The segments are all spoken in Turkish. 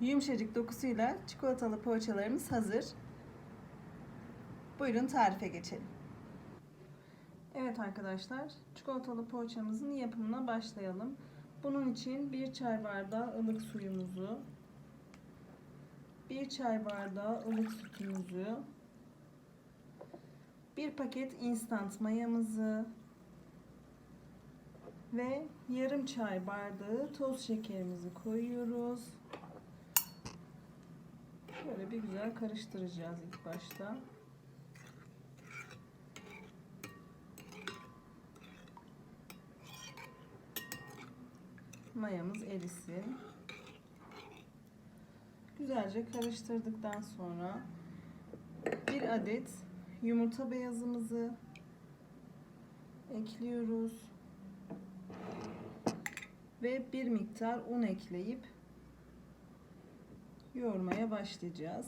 Yumuşacık dokusuyla çikolatalı poğaçalarımız hazır. Buyurun tarife geçelim. Evet arkadaşlar, çikolatalı poğaçamızın yapımına başlayalım. Bunun için 1 çay bardağı ılık suyumuzu, 1 çay bardağı ılık sütümüzü, 1 paket instant mayamızı ve yarım çay bardağı toz şekerimizi koyuyoruz. Böyle bir güzel karıştıracağız ilk başta. Mayamız erisin. Güzelce karıştırdıktan sonra bir adet yumurta beyazımızı ekliyoruz ve bir miktar un ekleyip yoğurmaya başlayacağız.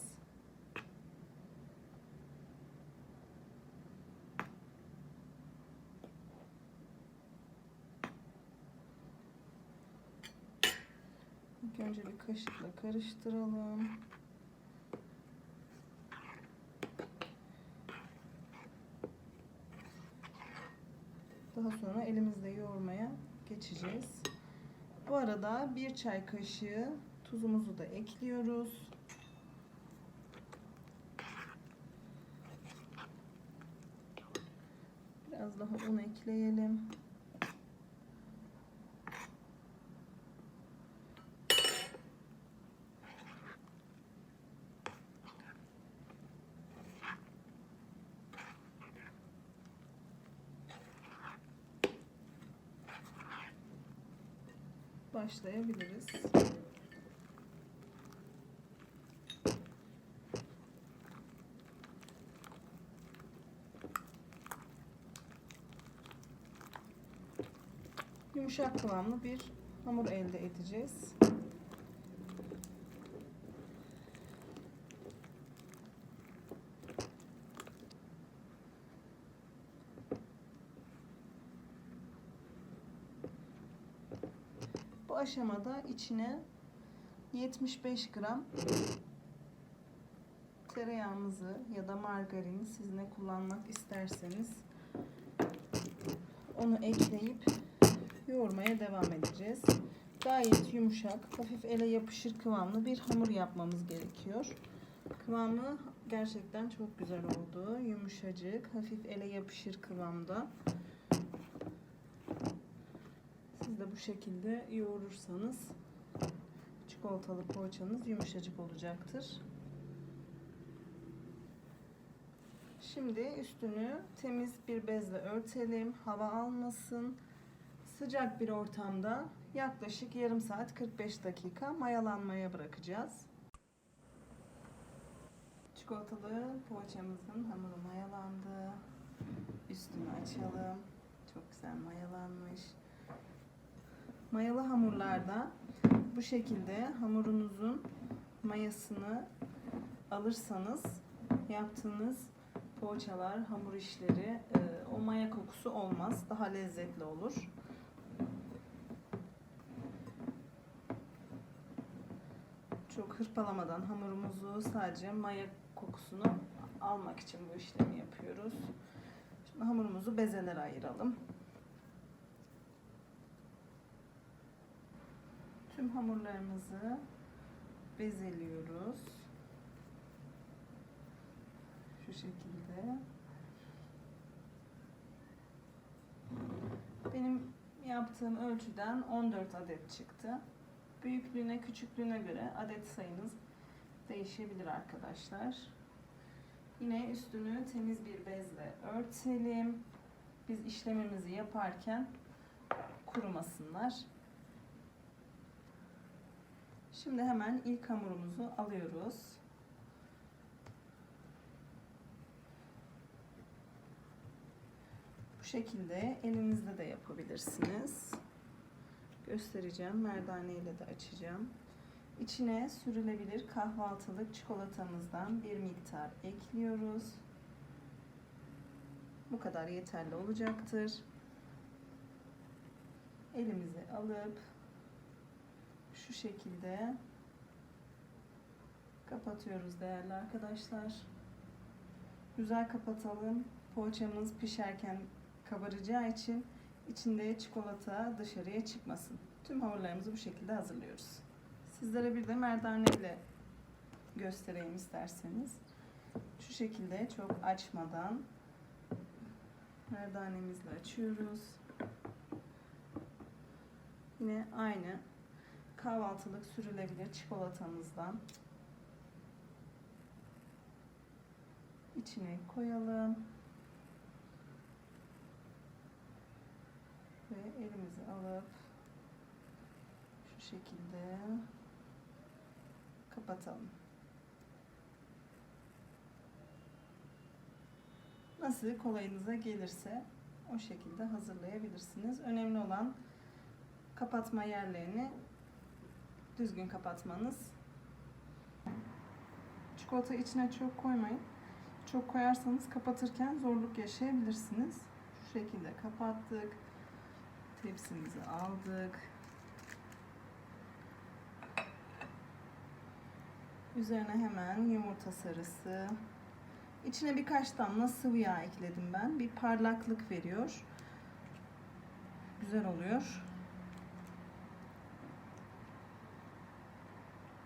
İlk önce bir kaşıkla karıştıralım. Daha sonra elimizle yoğurmaya geçeceğiz. Bu arada bir çay kaşığı tuzumuzu da ekliyoruz. Biraz daha un ekleyelim. Başlayabiliriz. Yumuşak kıvamlı bir hamur elde edeceğiz. Bu aşamada içine 75 gram tereyağımızı ya da margarin siz ne kullanmak isterseniz onu ekleyip yoğurmaya devam edeceğiz. Gayet yumuşak, hafif ele yapışır kıvamlı bir hamur yapmamız gerekiyor. Kıvamı gerçekten çok güzel oldu. Yumuşacık, hafif ele yapışır kıvamda. Siz de bu şekilde yoğurursanız çikolatalı poğaçanız yumuşacık olacaktır. Şimdi üstünü temiz bir bezle örtelim. Hava almasın. Sıcak bir ortamda yaklaşık yarım saat 45 dakika mayalanmaya bırakacağız. Çikolatalı poğaçamızın hamuru mayalandı. Üstünü açalım. Çok güzel mayalanmış. Mayalı hamurlarda bu şekilde hamurunuzun mayasını alırsanız yaptığınız poğaçalar, hamur işleri o maya kokusu olmaz. Daha lezzetli olur. Çok hırpalamadan hamurumuzu sadece maya kokusunu almak için bu işlemi yapıyoruz. Şimdi hamurumuzu bezelere ayıralım. Tüm hamurlarımızı bezeliyoruz. Şu şekilde. Benim yaptığım ölçüden 14 adet çıktı. Büyüklüğüne, küçüklüğüne göre adet sayınız değişebilir arkadaşlar. Yine üstünü temiz bir bezle örtelim. Biz işlemimizi yaparken kurumasınlar. Şimdi hemen ilk hamurumuzu alıyoruz. Bu şekilde elinizde de yapabilirsiniz göstereceğim. Merdane ile de açacağım. İçine sürülebilir kahvaltılık çikolatamızdan bir miktar ekliyoruz. Bu kadar yeterli olacaktır. Elimizi alıp şu şekilde Kapatıyoruz değerli arkadaşlar. Güzel kapatalım. Poğaçamız pişerken kabaracağı için içinde çikolata dışarıya çıkmasın. Tüm hamurlarımızı bu şekilde hazırlıyoruz. Sizlere bir de merdane ile göstereyim isterseniz. Şu şekilde çok açmadan merdanemizle açıyoruz. Yine aynı kahvaltılık sürülebilir çikolatamızdan içine koyalım. Ve elimizi alıp şu şekilde kapatalım. Nasıl kolayınıza gelirse o şekilde hazırlayabilirsiniz. Önemli olan kapatma yerlerini düzgün kapatmanız. Çikolata içine çok koymayın. Çok koyarsanız kapatırken zorluk yaşayabilirsiniz. Şu şekilde kapattık. Tepsimizi aldık. Üzerine hemen yumurta sarısı. İçine birkaç damla sıvı yağ ekledim ben. Bir parlaklık veriyor. Güzel oluyor.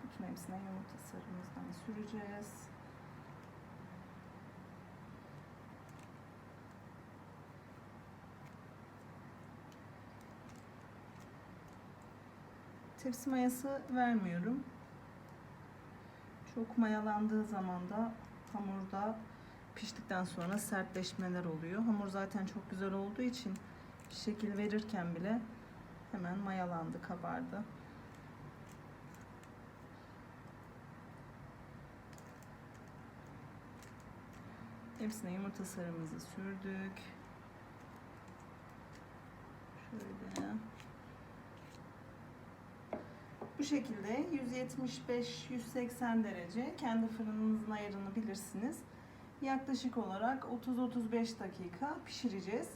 Bütün hepsine yumurta sarımızdan süreceğiz. Tepsi mayası vermiyorum. Çok mayalandığı zaman da hamurda piştikten sonra sertleşmeler oluyor. Hamur zaten çok güzel olduğu için şekil verirken bile hemen mayalandı, kabardı. Hepsine yumurta sarımızı sürdük. Şöyle. Bu şekilde 175-180 derece kendi fırınınızın ayarını bilirsiniz. Yaklaşık olarak 30-35 dakika pişireceğiz.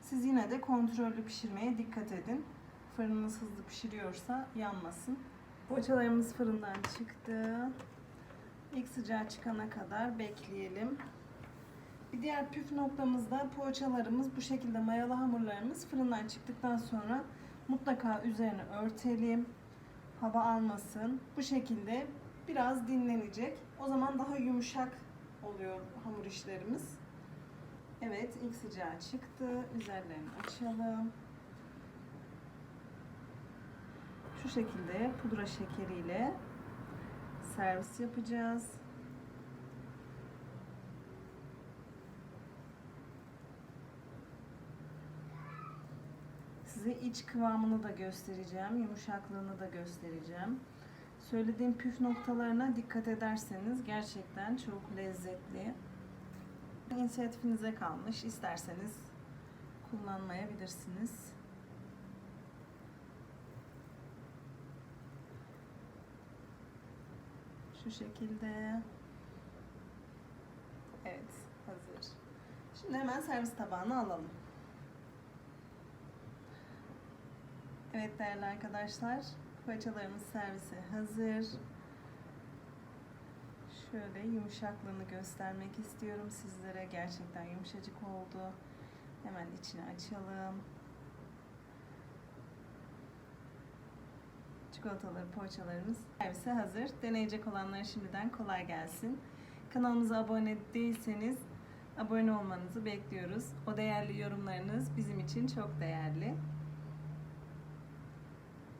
Siz yine de kontrollü pişirmeye dikkat edin. Fırınınız hızlı pişiriyorsa yanmasın. Poğaçalarımız fırından çıktı. İlk sıcağı çıkana kadar bekleyelim. Bir diğer püf noktamız da poğaçalarımız bu şekilde mayalı hamurlarımız fırından çıktıktan sonra mutlaka üzerini örtelim. Hava almasın. Bu şekilde biraz dinlenecek. O zaman daha yumuşak oluyor hamur işlerimiz. Evet ilk sıcağı çıktı. Üzerlerini açalım. Şu şekilde pudra şekeriyle servis yapacağız. Size iç kıvamını da göstereceğim, yumuşaklığını da göstereceğim. Söylediğim püf noktalarına dikkat ederseniz gerçekten çok lezzetli. İnisiyatifinize kalmış. İsterseniz kullanmayabilirsiniz. Şu şekilde. Evet, hazır. Şimdi hemen servis tabağına alalım. Evet değerli arkadaşlar, poğaçalarımız servise hazır. Şöyle yumuşaklığını göstermek istiyorum sizlere. Gerçekten yumuşacık oldu. Hemen içini açalım. Çikolatalı poğaçalarımız servise hazır. Deneyecek olanlara şimdiden kolay gelsin. Kanalımıza abone değilseniz abone olmanızı bekliyoruz. O değerli yorumlarınız bizim için çok değerli.